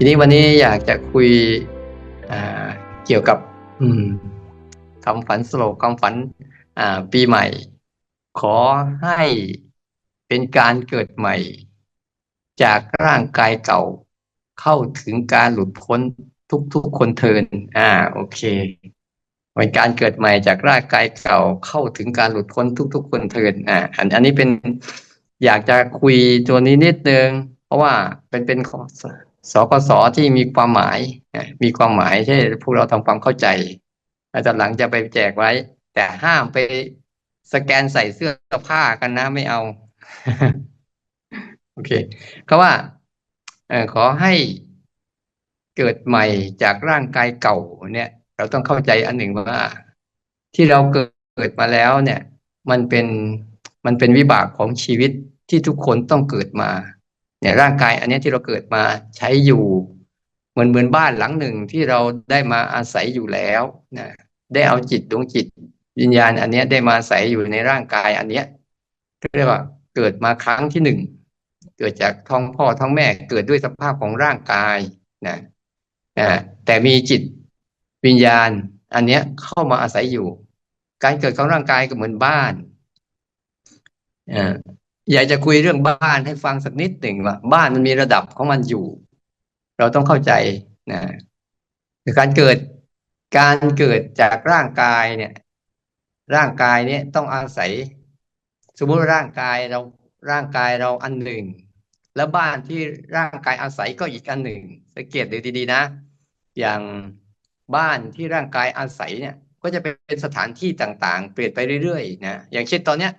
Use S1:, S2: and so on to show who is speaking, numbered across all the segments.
S1: ทีนี้วันนี้อยากจะคุยเกี่ยวกับอืมคำฝันสโลกคำฝันปีใหม่ ขอให้เป็นการเกิดใหม่ จากร่างกายเก่า เข้าถึงการหลุดพ้นทุกๆคนเทินอ่า โอเคเป็นการเกิดใหม่จากร่างกายเก่าเข้าถึงการหลุดพ้นทุก ๆ คนเทินอ่าอันอันนี้เป็นอยากจะคุยตัวนี้นิดนึง เพราะว่าเป็นเป็นข้อ สกสที่มีความหมายมีความหมายที่พวกเราทำความเข้าใจแล้วตอนหลังจะไปแจกไว้ แต่ห้ามไปสแกนใส่เสื้อผ้ากันนะไม่เอา โอเคก็ว่าอขอให้เกิดใหม่จากร่างกายเก่าเนี่ย เราต้องเข้าใจอันหนึ่งว่า ที่เราเกิดมาแล้วเนี่ย มันเป็นมันเป็นวิบากของชีวิตที่ทุกคนต้องเกิดมา เนี่ยร่างกายอันนี้ที่เราเกิดมาใช้อยู่เหมือนเหมือนบ้านหลังหนึ่งที่เราได้มาอาศัยอยู่แล้วนะได้เอาจิตดวงจิตวิญญาณ อันนี้ได้มาอาศัยอยู่ในร่างกายอันเนี้ยเรียกว่าเกิดมาครั้งที่หนึ่งเกิดจากท้องพ่อท้องแม่เกิดด้วยสภาพของร่างกายนะนะแต่มีจิตวิญญาณ อันเนี้ยเข้ามาอาศัยอยู่ การเกิดของร่างกายก็เหมือนบ้าน อยากจะคุยเรื่องบ้านให้ฟังสักนิดหนึ่งว่าบ้านมันมีระดับของมันอยู่ เราต้องเข้าใจนะการเกิดการเกิดจากร่างกายเนี่ย ร่างกายเนี่ยต้องอาศัย สมมติร่างกายเราร่างกายเราอันหนึ่ง แล้วบ้านที่ร่างกายอาศัยก็อีกอันหนึ่ง สังเกตดูดีๆนะ อย่างบ้านที่ร่างกายอาศัยเนี่ย ก็จะเป็นสถานที่ต่างๆ เปลี่ยนไปเรื่อยๆนะอย่างเช่นตอนเนี้ย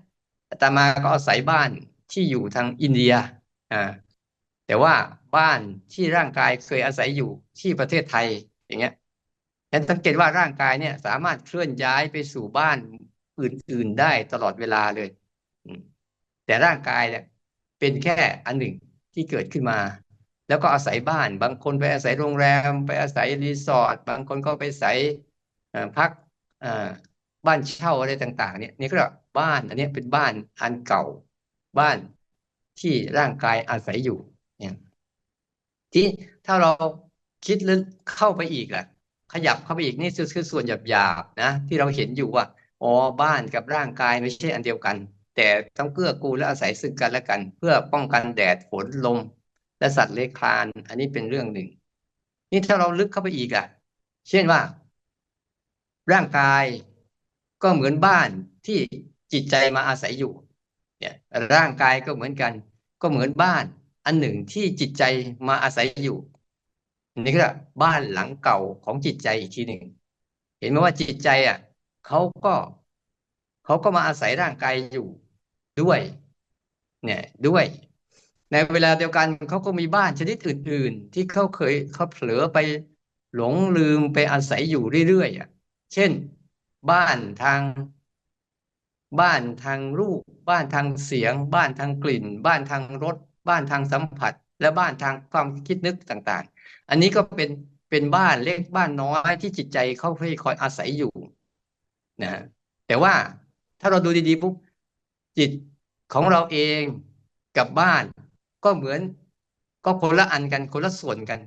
S1: อาตมาก็อาศัยบ้านที่อยู่ทางอินเดียอ่าแต่ว่าบ้านที่ร่างกายเคยอาศัยอยู่ที่ประเทศไทยอย่างเงี้ยนั้นสังเกตว่าร่างกายเนี่ย สามารถเคลื่อนย้ายไปสู่บ้านอื่น ๆได้ตลอดเวลาเลย แต่ร่างกายเนี่ยเป็นแค่อันหนึ่งที่เกิดขึ้นมา แล้วก็อาศัยบ้าน บางคนไปอาศัยโรงแรม ไปอาศัยรีสอร์ท บางคนก็ไปอาศัยพักบ้านเช่าอะไรต่าง ๆ เนี่ยนี่ก็ บ้าน อันนี้เป็นบ้านอันเก่า บ้านที่ร่างกายอาศัยอยู่ เนี่ย ที่ถ้าเราคิดลึกเข้าไปอีกล่ะ ขยับเข้าไปอีกนี่คือส่วนหยาบๆนะที่เราเห็นอยู่ว่าอ๋อบ้านกับร่างกายไม่ใช่อันเดียวกัน แต่ต้องเกื้อกูลและอาศัยซึ่งกันและกัน เพื่อป้องกันแดดฝนลม และสัตว์เลื้อยคลาน อันนี้เป็นเรื่องหนึ่ง นี่ถ้าเราลึกเข้าไปอีกอะ เช่นว่า ร่างกายก็เหมือนบ้านที่ จิตใจมาอาศัยอยู่เนี่ยร่างกายก็เหมือนกัน ก็เหมือนบ้าน อันหนึ่งที่จิตใจมาอาศัยอยู่นี่ก็บ้านหลังเก่าของจิตใจอีกทีหนึ่งเห็นไหมว่าจิตใจอะเขาก็เขาก็มาอาศัยร่างกายอยู่ด้วย เนี่ยด้วย ในเวลาเดียวกันเขาก็มีบ้านชนิดอื่น ๆ ที่เขาเคยเขาเผลอไปหลงลืมไปอาศัยอยู่เรื่อยๆอะ เช่น บ้านทาง บ้านทางรูป บ้านทางเสียง บ้านทางกลิ่น บ้านทางรสบ้านทางสัมผัส และบ้านทางความคิดนึกต่างๆ อันนี้ก็เป็นเป็นบ้านเล็กบ้านน้อยที่จิตใจเขาคอยคอยอาศัยอยู่นะแต่ว่าถ้าเราดูดีๆปุ๊บจิตของเราเองกับบ้าน ก็เหมือน ก็คนละอันกันคนละส่วนกัน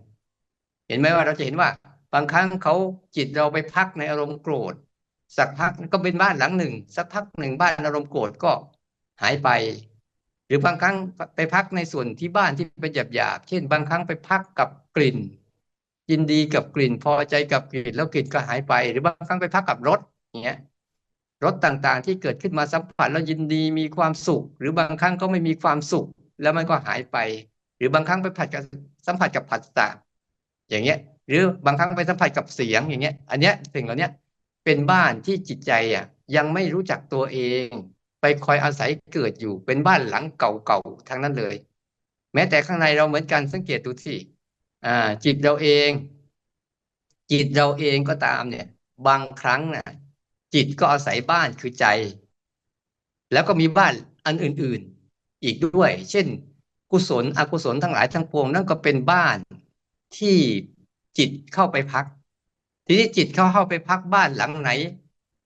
S1: เห็นไหมว่าเราจะเห็นว่า บางครั้งเขาจิตเราไปพักในอารมณ์โกรธ สักพักก็เป็นบ้านหลังหนึ่ง สักพักหนึ่งบ้านอารมณ์โกรธก็หายไป หรือบางครั้งไปพักในส่วนที่บ้านที่เป็นหยาบๆเช่น บางครั้งไปพักกับกลิ่นยินดีกับกลิ่นพอใจกับกลิ่นแล้วกลิ่นก็หายไป หรือบางครั้งไปพักกับรสอย่างเงี้ยรสต่างๆ ที่เกิดขึ้นมาสัมผัสแล้วยินดีมีความสุข หรือบางครั้งก็ไม่มีความสุข แล้วมันก็หายไป หรือบางครั้งไปผัดกับสัมผัสกับผัสสะอย่างเงี้ย หรือบางครั้งไปสัมผัสกับเสียงอย่างเงี้ย อันเนี้ยสิ่งเหล่านี้ เป็นบ้านที่จิตใจอะยังไม่รู้จักตัวเอง ไปคอยอาศัยเกิดอยู่เป็นบ้านหลังเก่าๆทั้งนั้นเลย แม้แต่ข้างในเราเหมือนกันสังเกตดูสิอ่า จิตเราเอง จิตเราเองก็ตามเนี่ย บางครั้งน่ะ จิตก็อาศัยบ้านคือใจ แล้วก็มีบ้านอันอื่น ๆ อีกด้วย เช่น กุศลอกุศลทั้งหลายทั้งปวงนั่นก็เป็นบ้านที่จิตเข้าไปพัก ทีนี้จิตเขาเข้าไปพักบ้านหลังไหน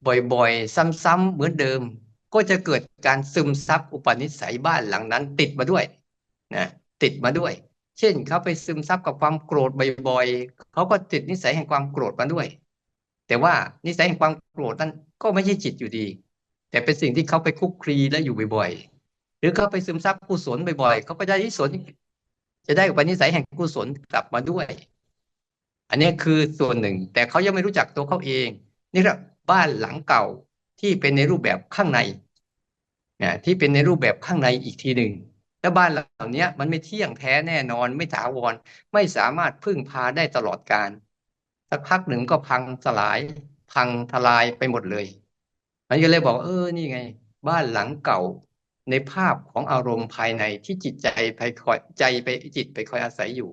S1: บ่อยๆ ซ้ำๆเหมือนเดิม ก็จะเกิดการซึมซับอุปนิสัยบ้านหลังนั้น ติดมาด้วยนะติดมาด้วย เช่นเขาไปซึมซับกับความโกรธบ่อยๆเขาก็ติดนิสัยแห่งความโกรธมาด้วย แต่ว่านิสัยแห่งความโกรธนั้นก็ไม่ใช่จิตอยู่ดี แต่เป็นสิ่งที่เขาไปคุกคลีและอยู่บ่อยๆ หรือเขาไปซึมซับกุศลบ่อยๆเขาก็ได้นิสนจะได้อุปนิสัยแห่งกุศลกลับมาด้วย อันนี้คือส่วนหนึ่ง แต่เขายังไม่รู้จักตัวเขาเอง นี่แหละบ้านหลังเก่าที่เป็นในรูปแบบข้างในนะที่เป็นในรูปแบบข้างในอีกทีหนึ่งแล้วบ้านเหล่านี้มันไม่เที่ยงแท้แน่นอน ไม่ถาวรไม่สามารถพึ่งพาได้ตลอดกาลสักพักหนึ่งก็พังสลาย พังทลายไปหมดเลยมันก็เลยบอกเออนี่ไง บ้านหลังเก่าในภาพของอารมณ์ภายในที่จิตใจไปคอยใจไปจิตไปคอยอาศัยอยู่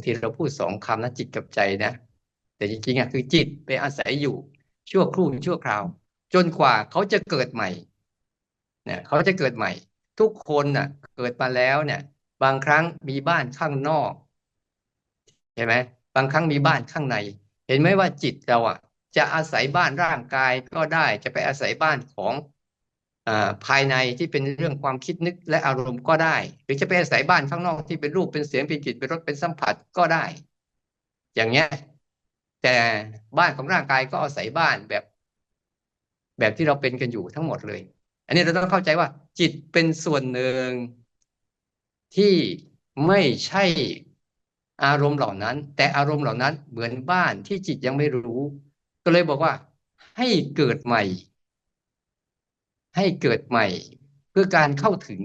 S1: างทีเราพูดสองคำนะจิตกับใจนะ แต่จริงๆอะคือจิตไปอาศัยอยู่ชั่วครู่ชั่วคราว จนกว่าเขาจะเกิดใหม่เนี่ยเขาจะเกิดใหม่ ทุกคนน่ะ เกิดมาแล้วเนี่ย บางครั้งมีบ้านข้างนอกเห็นไหมบางครั้งมีบ้านข้างใน เห็นไหมว่าจิตเราอะ จะอาศัยบ้านร่างกายก็ได้ จะไปอาศัยบ้านของ ภายในที่เป็นเรื่องความคิดนึกและอารมณ์ก็ได้ หรือจะไปอาศัยบ้านข้างนอกที่เป็นรูปเป็นเสียงเป็นจิตเป็นรสเป็นสัมผัสก็ได้ อย่างเงี้ยแต่บ้านของร่างกายก็อาศัยบ้านแบบ แบบที่เราเป็นกันอยู่ทั้งหมดเลย อันนี้เราต้องเข้าใจว่า จิตเป็นส่วนหนึ่งที่ไม่ใช่อารมณ์เหล่านั้น แต่อารมณ์เหล่านั้นเหมือนบ้านที่จิตยังไม่รู้ ก็เลยบอกว่า ให้เกิดใหม่ ให้เกิดใหม่ เพื่อการเข้าถึง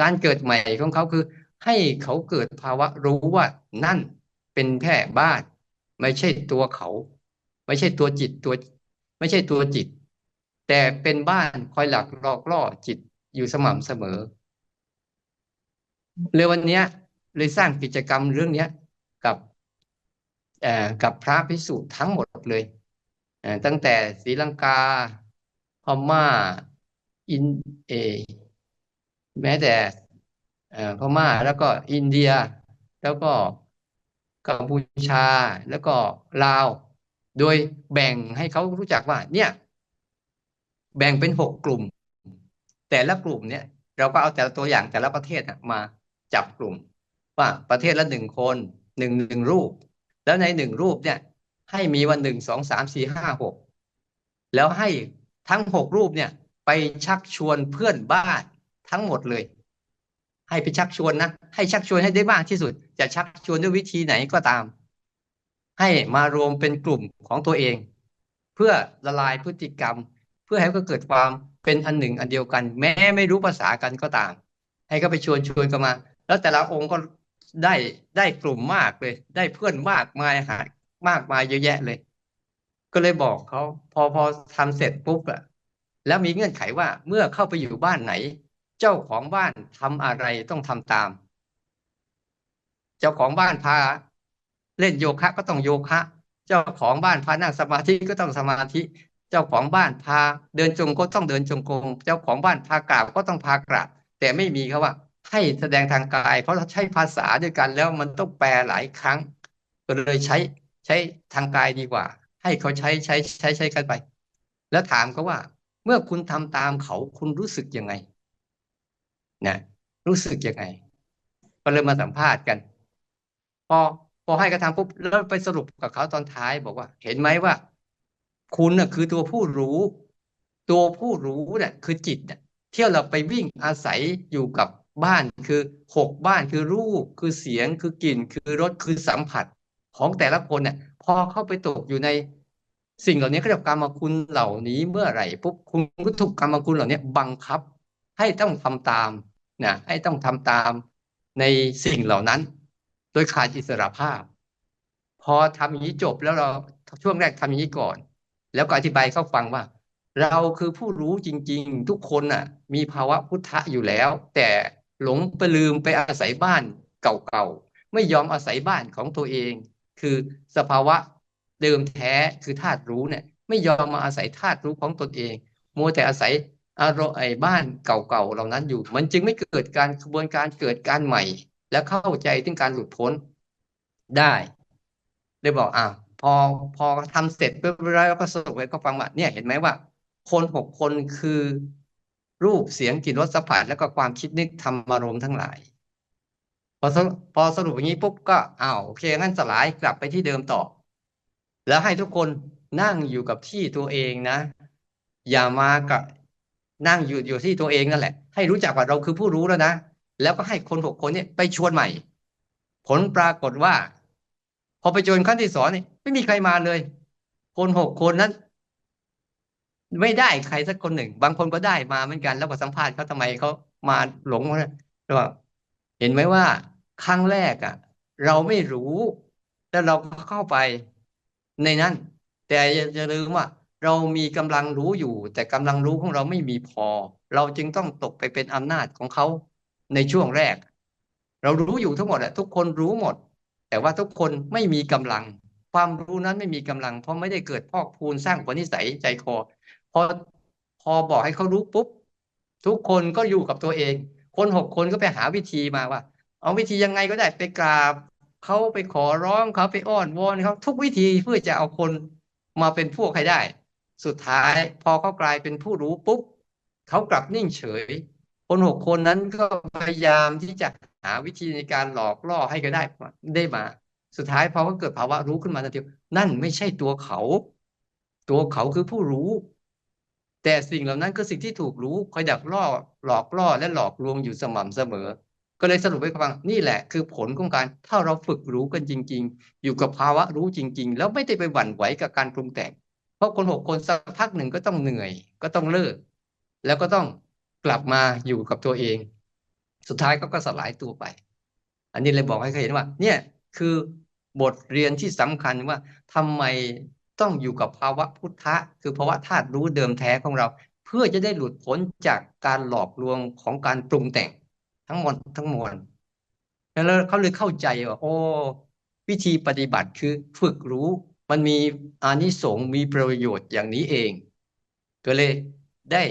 S1: การเกิดใหม่ของเขาคือ ให้เขาเกิดภาวะรู้ว่านั่นเป็นแค่บ้าน ไม่ใช่ตัวเขา ไม่ใช่ตัวจิตตัว ไม่ใช่ตัวจิต แต่เป็นบ้านคอยหลักหลอกล่อจิตอยู่สม่ำเสมอเลยวันนี้เลยสร้างกิจกรรมเรื่องนี้กับกับพระพิสุทั้งหมดเลย ตั้งแต่ศรีลังกาพม่า อินเอแม้แต่พม่าแล้วก็อินเดีย แล้วก็กัมพูชาแล้วก็ลาว โดยแบ่งให้เขารู้จักว่า เนี่ย แบ่งเป็นหกกลุ่ม แต่ละกลุ่มเนี่ย เราก็เอาแต่ละตัวอย่างแต่ละประเทศมาจับกลุ่ม ว่าประเทศละหนึ่งคนหนึ่งหนึ่งรูป แล้วในหนึ่งรูปเนี่ย ให้มีวันหนึ่งสองสามสี่ห้าหกแล้วให้ทั้งหกรูปเนี่ย ไปชักชวนเพื่อนบ้านทั้งหมดเลย ให้ไปชักชวนนะให้ชักชวนให้ได้มากที่สุด จะชักชวนด้วยวิธีไหนก็ตาม ให้มารวมเป็นกลุ่มของตัวเอง เพื่อละลายพฤติกรรม เพื่อให้ก็เกิดความเป็นอันหนึ่งอันเดียวกัน แม้ไม่รู้ภาษากันก็ตาม ให้ก็ไปชวนชวนกันมา แล้วแต่ละองค์ก็ได้ได้กลุ่มมากเลย ได้เพื่อนมากมายหา มากมายเยอะแยะเลย ก็เลยบอกเขาพอพอทำเสร็จปุ๊บอะ แล้วมีเงื่อนไขว่าเมื่อเข้าไปอยู่บ้านไหน เจ้าของบ้านทำอะไรต้องทำตาม เจ้าของบ้านพาเล่นโยคะก็ต้องโยคะ เจ้าของบ้านพานั่งสมาธิก็ต้องสมาธิ เจ้าของบ้านพาเดินจงก็ต้องเดินจงกรมเจ้าของบ้านพากราบก็ต้องพากราบแต่ไม่มีครับว่า ให้แสดงทางกาย เพราะเราใช้ภาษาด้วยกันแล้วมันต้องแปลหลายครั้ง ก็เลยใช้ใช้ทางกายดีกว่า ให้เขาใช้ใช้ใช้ใช้กันไป แล้วถามเขาว่า มื่อคุณทำตามเขาคุณรู้สึกยังไงนะรู้สึกยังไง ก็เลยมาสัมภาษณ์กัน พอพอให้กระทำปุ๊บแล้วไปสรุปกับเขาตอนท้ายบอกว่า เห็นไหมว่า คุณน่ะคือตัวผู้รู้ ตัวผู้รู้เนี่ยคือจิตเนี่ยเที่ยวเราไปวิ่งอาศัยอยู่กับบ้านคือหกบ้านคือรูป คือเสียงคือกลิ่น คือรสคือสัมผัสของแต่ละคนเนี่ยพอเข้าไปตกอยู่ใน สิ่งเหล่านี้เขาเรียกกรรมคุณเหล่านี้เมื่อไหร่ปุ๊บคุณก็ถูกกรรมคุณเหล่านี้บังคับ ให้ต้องทำตามนะให้ต้องทำตามในสิ่งเหล่านั้น โดยขาดอิสระภาพ พอทำอย่างนี้จบแล้วเราช่วงแรกทำอย่างนี้ก่อน แล้วก็อธิบายเข้าฟังว่า เราคือผู้รู้จริง ๆ ทุกคนน่ะ มีภาวะพุทธะอยู่แล้ว แต่หลงไปลืมไปอาศัยบ้านเก่าๆไม่ยอมอาศัยบ้านของตัวเอง คือสภาวะ เดิมแท้คือธาตุรู้เนี่ย ไม่ยอมมาอาศัยธาตุรู้ของตนเองมัวแต่อาศัยอารมณ์ไอ้บ้านเก่าๆเหล่านั้นอยู่ มันจึงไม่เกิดการกระบวนการเกิดการใหม่ และเข้าใจถึงการหลุดพ้นได้เลยบอกอะพอพอทำเสร็จปุ๊บแล้วก็สรุปไว้ก็ฟังว่าเนี่ยเห็นไหมว่า คนหกคนคือรูปเสียงกลิ่นรสสัมผัสแล้วก็ความคิดนึกธรรมารมณ์ทั้งหลาย พอสรุปพอสรุปอย่างนี้ปุ๊บก็อ้าวโอเคงั้นสลายกลับไปที่เดิมต่อ แล้วให้ทุกคนนั่งอยู่กับที่ตัวเองนะ อย่ามากับนั่งอยู่อยู่ที่ตัวเองนั่นแหละ ให้รู้จักว่าเราคือผู้รู้แล้วนะ แล้วก็ให้คนหกคนเนี่ยไปชวนใหม่ ผลปรากฏว่า พอไปชวนขั้นที่สองนี่ไม่มีใครมาเลย คนหกคนนั้น ไม่ได้ใครสักคนหนึ่ง บางคนก็ได้มาเหมือนกัน แล้วก็สัมภาษณ์เขาทำไมเขามาหลงนะว่าเห็นไหมว่าครั้งแรกอะ เราไม่รู้แล้วเราก็เข้าไป ในนั้น แต่อย่าลืมว่า เรามีกำลังรู้อยู่ แต่กำลังรู้ของเราไม่มีพอ เราจึงต้องตกไปเป็นอำนาจของเขาในช่วงแรก เรารู้อยู่ทั้งหมดอะทุกคนรู้หมด แต่ว่าทุกคนไม่มีกำลัง ความรู้นั้นไม่มีกำลัง เพราะไม่ได้เกิดพอกพูนสร้างผลนิสัยใจคอพอพอบอกให้เขารู้ปุ๊บทุกคนก็อยู่กับตัวเอง คนหกคนก็ไปหาวิธีมาว่า เอาวิธียังไงก็ได้ไปกราบ เขาไปขอร้องเขาไปอ้อนวอนเขาทุกวิธีเพื่อจะเอาคนมาเป็นพวกให้ได้ สุดท้ายพอเขากลายเป็นผู้รู้ปุ๊บเขากลับนิ่งเฉย คนหกคนนั้นก็พยายามที่จะหาวิธีในการหลอกล่อให้ก็ได้ได้มา สุดท้ายพอเขาเกิดภาวะรู้ขึ้นมาทันทีนั่นไม่ใช่ตัวเขา ตัวเขาคือผู้รู้ แต่สิ่งเหล่านั้นคือสิ่งที่ถูกรู้คอยดักล่อหลอกล่อและหลอกลวงอยู่สม่ำเสมอ ก็เลยสรุปไว้ฟังนี่แหละคือผลของการถ้าเราฝึกรู้กันจริง ๆ อยู่กับภาวะรู้จริง ๆ แล้วไม่ได้ไปหวั่นไหวกับการปรุงแต่ง เพราะคนหกคนสักพักหนึ่งก็ต้องเหนื่อย ก็ต้องเลิก แล้วก็ต้องกลับมาอยู่กับตัวเอง สุดท้ายก็ก็สลายตัวไป อันนี้เลยบอกให้เขาเห็นว่า เนี่ยคือบทเรียนที่สำคัญว่าทำไมต้องอยู่กับภาวะพุทธะ คือภาวะธาตุรู้เดิมแท้ของเรา เพื่อจะได้หลุดพ้นจากการหลอกลวงของการปรุงแต่ง ทั้งหมดทั้งมวลแล้วเขาเลยเข้าใจว่าโอ้วิธีปฏิบัติคือฝึกรู้มันมีอานิสงส์มีประโยชน์อย่างนี้เอง ก็เลยได้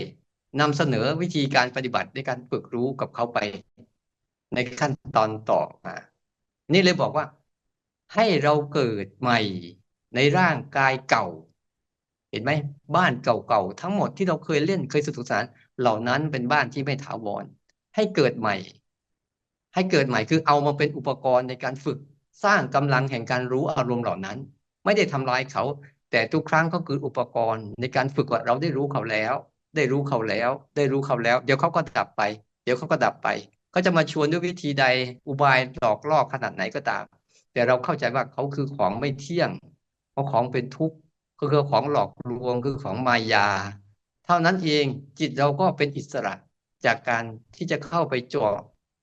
S1: นำเสนอวิธีการปฏิบัติในการฝึกรู้กับเขาไป ในขั้นตอนต่อมา นี่เลยบอกว่า ให้เราเกิดใหม่ในร่างกายเก่า เห็นไหมบ้านเก่าๆทั้งหมดที่เราเคยเล่นเคยสนุกสนานเหล่านั้นเป็นบ้านที่ไม่ถาวร ให้เกิดใหม่ ให้เกิดใหม่คือเอามาเป็นอุปกรณ์ในการฝึกสร้างกำลังแห่งการรู้อารมณ์เหล่านั้น ไม่ได้ทำลายเขา แต่ทุกครั้งก็คืออุปกรณ์ในการฝึกว่าเราได้รู้เขาแล้ว ได้รู้เขาแล้ว ได้รู้เขาแล้ว เดี๋ยวเขาก็ดับไป เดี๋ยวเขาก็ดับไปเขาจะมาชวนด้วยวิธีใดอุบายหลอกล่อขนาดไหนก็ตาม แต่เราเข้าใจว่าเขาคือของไม่เที่ยงเพราะของเป็นทุกข์ก็คือของหลอกลวงคือของมายา เท่านั้นเองจิตเราก็เป็นอิสระ จากการที่จะเข้าไปจอ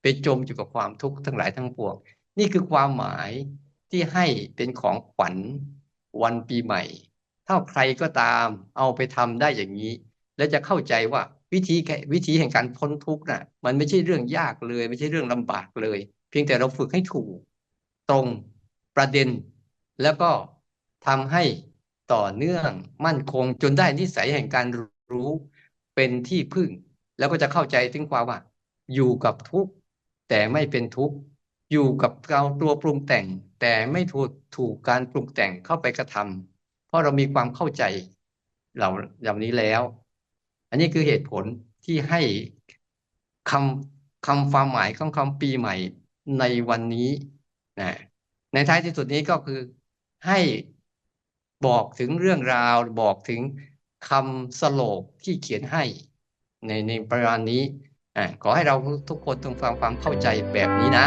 S1: ไปจมอยู่กับความทุกข์ทั้งหลายทั้งปวง นี่คือความหมายที่ให้เป็นของขวัญวันปีใหม่ ถ้าใครก็ตามเอาไปทำได้อย่างนี้ แล้วจะเข้าใจว่าวิธีวิธีแห่งการพ้นทุกข์น่ะ มันไม่ใช่เรื่องยากเลย ไม่ใช่เรื่องลำบากเลย เพียงแต่เราฝึกให้ถูก ตรงประเด็น แล้วก็ทำให้ต่อเนื่องมั่นคงจนได้นิสัยแห่งการรู้เป็นที่พึ่ง แล้วก็จะเข้าใจถึงความว่า อยู่กับทุกข์แต่ไม่เป็นทุกข์อยู่กับเราตัวปรุงแต่ง แต่ไม่ถูกถูกการปรุงแต่งเข้าไปกระทำเพราะเรามีความเข้าใจเหล่าเหล่านี้แล้ว อันนี้คือเหตุผลที่ให้คำคำความหมายของคำปีใหม่ในวันนี้นะในท้ายที่สุดนี้ก็คือให้บอกถึงเรื่องราวบอกถึงคำสโลกที่เขียนให้ ในในประมาณนี้ขอให้เราทุกคนต้องฟังความเข้าใจแบบนี้นะ